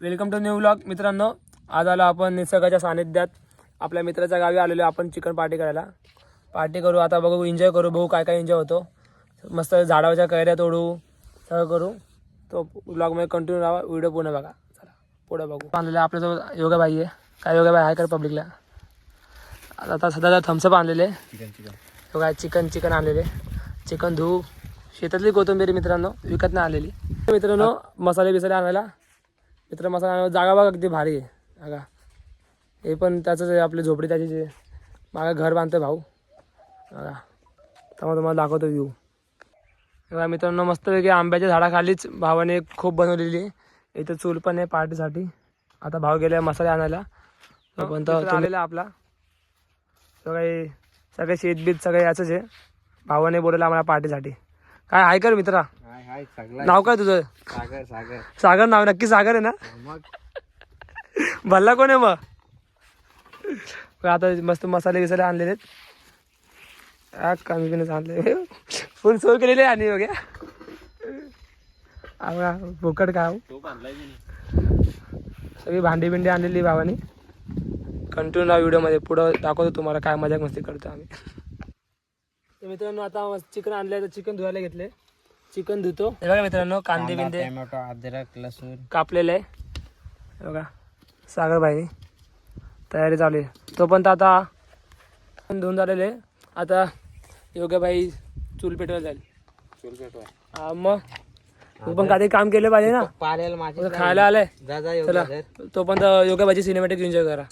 Welcome to new vlog. मित्रांनो आज आलो आपण निसर्गाच्या सानिध्यात. आपल्या मित्राच्या गावी आलेलो आपण चिकन पार्टी करायला. पार्टी करू आता बघू एन्जॉय करू बघू काय काय एन्जॉय होतो. मस्त झाडावरच्या कैऱ्या तोडू सगळं करू. तो व्लॉगमध्ये कंटिन्यू राहा व्हिडिओ पूर्ण बघा. चला पुढे बघू. आणलेलं आपल्याजवळ योगा बाई आहे. काय योगा बाई? आहे कर पब्लिकला आता सध्या थम्सअप आणलेले. चिकन बघा चिकन चिकन आणलेले. चिकन धू शेतातली कोथिंबीर मित्रांनो विकत नाही आलेली मित्रांनो मसाले बिसाले आणायला. मित्र मसाला आणायला जागा बघा किती भारी आहे. बघा. हे पण त्याचंच आहे आपली झोपडी त्याची जे मागं घर बांधतोय भाऊ. बघा. त्यामुळे तुम्हाला दाखवतो व्ह्यू बघा मित्रांनो मस्तपैकी आंब्याच्या झाडाखालीच भावाने खूप बनवलेली आहे. इथं चूल पण आहे पार्टीसाठी. आता भाव गेले मसाले आणायला. पण आलेला आपला. सगळे सगळे शेतबीत सगळे याचंच आहे. भावाने बोलवलं आम्हाला पार्टीसाठी. काय आहे कर मित्रा. नाव काय तुझं? सागर सागर. सागर नाव नक्की सागर आहे ना? मग? भल्ला कोण आहे मग? आता मस्त मसाले बिसाले आणलेले आहेत. हा, कमी कमी आणले. फुल सोय केलेली आहे आणि बघ्या बघा फुकट काय हो. सगळी भांडी बिंडी आणलेली भावाने. कंटिन्यू राहा व्हिडिओमध्ये. पुढं दाखवतो तुम्हाला काय मजाक मस्ती करतो आम्ही. तर मित्रांनो आता चिकन आणलंय. तर चिकन धुवायला घेतले चिकन धुतो. हे बघा मित्रांनो कांदे बिंदे. टोमॅटो अद्रक लसूण. कापलेलं आहे. हे बघा सागरबाई तयारी चालू आहे. तोपर्यंत आता धुवून झालेले आहे. आता योग्यबाई चूल पेटवायला जाईल. चूल पेटवा हा, मग? तू पण काही काम केलं पाहिजे ना. माझी खायला आलंय. जा जा चला. योगा तोपर्यंत योगाबाईची सिनेमॅटिक एन्जॉय करा.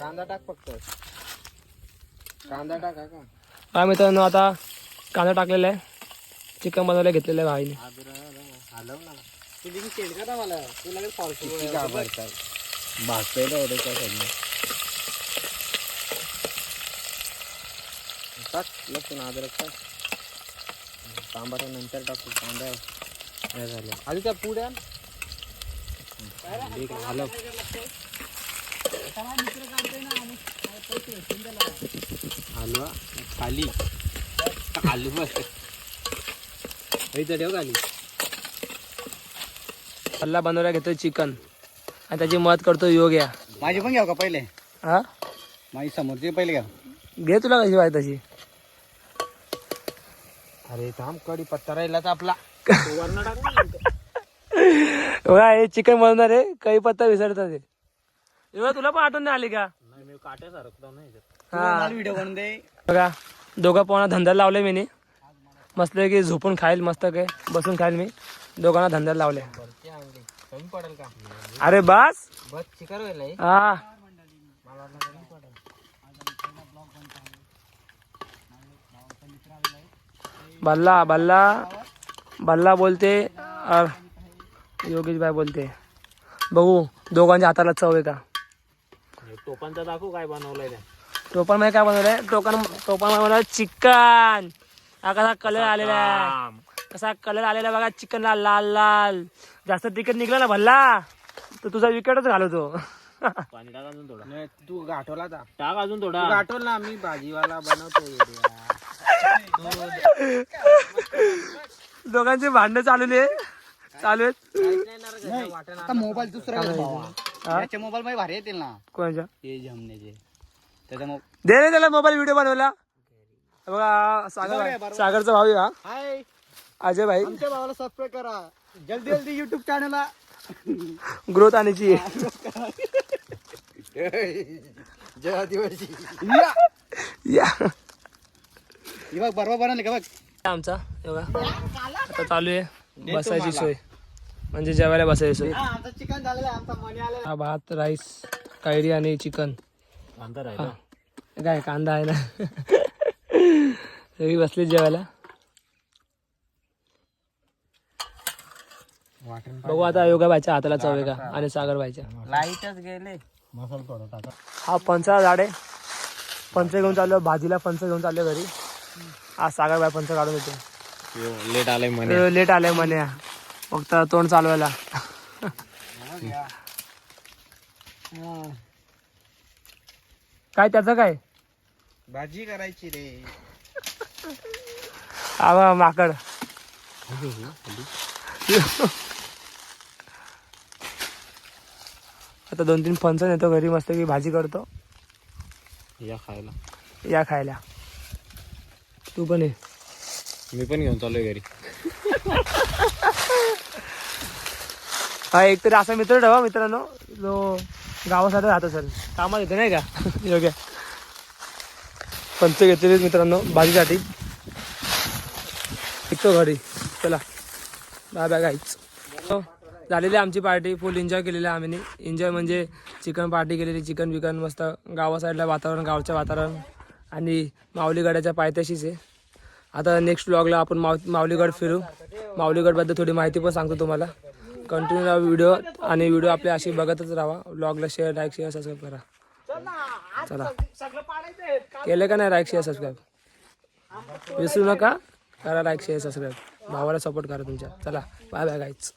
कांदा टाक फक्त. कांदा टाका का? हा मित्रांनो आता कांदा टाकलेला आहे. चिकन बनवायला घेतलेलं आहे भाईने. हलव ना. तुझी मी शेड का मला तू लगेच फॉल्स घाबरतात भाजतोय का एवढं काय सगळं टाक लसूण अद्रक टाक. तांबाटा नंतर टाकू कांदा हे झालं. आधी त्या पुढ्या ठीक हलव. हलवा खाली बस. इथं ठेव खाली. हल्ला बनवायला घेतोय चिकन आणि त्याची मत करतो योग या. माझी पण घ्याव का पहिले? हा? माझी समोरची पहिले घ्या घे तुला कशी पाहिजे तशी. अरे थांब कडी पत्ता राहिला तर आपला. बघा हे चिकन बनवणार आहे काही पत्ता विसरतात ते एवढं तुला पण आठवण नाही आली का? बघा दोघा पोहणा धंदा लावले मी मस्त की झोपून खाईल मस्त काय बसून खाईल मी. दोघांना धंदा लावले. अरे बस! हा. बल्ला बल्ला बल्ला बोलते योगेश भाई बोलते. बघू दोघांच्या हाताला चव आहे का? टोपांचा दाखवू काय बनवलंय टोपणमध्ये काय बनवलंय? टोकन टोपणमध्ये बनवलं चिकन. हा कसा कलर आलेला आहे. कसा कलर आलेला बघा चिकनला लाल लाल. जास्त तिखट निघलं ना भल्ला. तर तुझा विकेटच घालवतो. पाणी टाक अजून थोडा. तू गाठवला का टाक अजून थोडा. गाठवल ना मी भाजीवाला बनवतो दोघांचे भांडणं चालू आहे चालू आहेत. आता मोबाईल दुसरा हा? याच्या मोबाईल मध्ये भारी येतील ना. कोणाच्या? हे जमण्याचे त्याचा दे रे त्याला मोबाईल व्हिडिओ बनवला. बघा सागर भाई. सागरचा भाऊ आहे हा. हाय. अजय भाई. आमच्या भावाला सबस्क्राईब करा. जल्दी जल्दी युट्यूब चॅनलला ग्रोथ आणायची जय आदिवासी. या. ही बघ बरोबर बनवले का बघ. आमचा हे बघा. आता चालू आहे. बसायची सोय. म्हणजे जेवायला बसायची. हा चिकन झालेलं आहे आमचा मनी आलेला हा भात राईस कैरी आणि चिकन हा. काय कांदा आहे ना? सगळी बसली जेवायला. बघू आता योगा बायच्या हाताला चव का आणि सागर बायच्या लाईटच गेले. मसाला थोडा टाका. हा पंचा झाड आहे. पंच घेऊन चाललो भाजीला पंच घेऊन चाललो घरी. हा सागर बाय पंच काढून येतो लेट आलाय म्हणे. लेट आलाय म्हणे. फक्त तोंड चालवायला. काय त्याचं काय? भाजी करायची रे. बघा, माकड. आता दोन तीन फणस नेतो घरी मस्त की भाजी करतो. या खायला. या खायला. तू पण ये. मी पण घेऊन चाललोय घरी. हा एक तरी असा मित्र ठेवा मित्रांनो. जो गावासाठी राहतो सर. कामात येते नाही का? योग्य. पंच घेतलेले मित्रांनो भाजीसाठी निघतो घरी. चला. बाय बाय गाईच हो, झालेली आहे आमची पार्टी फुल एन्जॉय केलेली आहे आम्ही. एन्जॉय म्हणजे चिकन पार्टी केलेली. चिकन बिकन मस्त गावा साईडला वातावरण गावचं वातावरण. आणि माऊलीगडाच्या पायथ्याशीच आहे. आता नेक्स्ट ब्लॉगला आपण माव माऊलीगड फिरू. माऊलीगडबद्दल थोडी माहिती पण सांगतो तुम्हाला. कंटिन्यू व्हिडिओ आणि व्हिडिओ आपले असे बघतच राहा. ब्लॉगला शेअर लाईक शेअर सबस्क्राईब करा. चला. केलं का नाही लाईक शेअर सबस्क्राईब विसरू नका. करा लाईक शेअर सबस्क्राईब भावाला सपोर्ट करा तुमच्या. चला. Bye bye गाईच